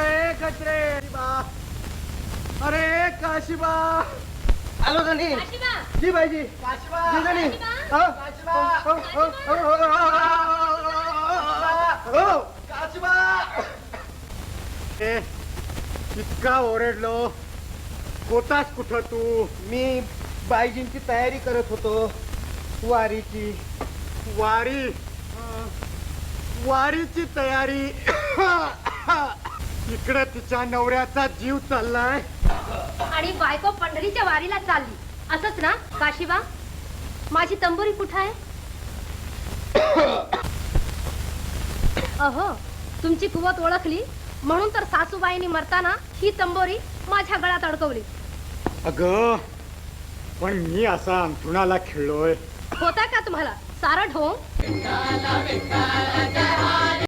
गजरे अरे काशिबा आलो धनी काशिबा जी बाईजी काशिबा जी धनी काशिबा! हा? काशिबा! हो, हो, हो, हो, हो, हो, हो. काशिबा ए, इतका ओरडलो होतास कुठं तू मी बाईजींची तयारी करत होतो वारीची वारी वारीची तयारी इकडे तिच्या नवऱ्याचा जीव चाललाय. आणि बायको पंढरीच्या वारीला चालली. असंच ना काशिबा? माझी तंबोरी कुठं आहे? अहो तुमची कुवत ओळखली? म्हणून तर सासूबाईंनी मरताना ही तंबोरी माझ्या गळ्यात अडकवली. अग पण मी असा अंथरुणाला खेळलोय. होता का तुम्हाला? सारा ढोंग?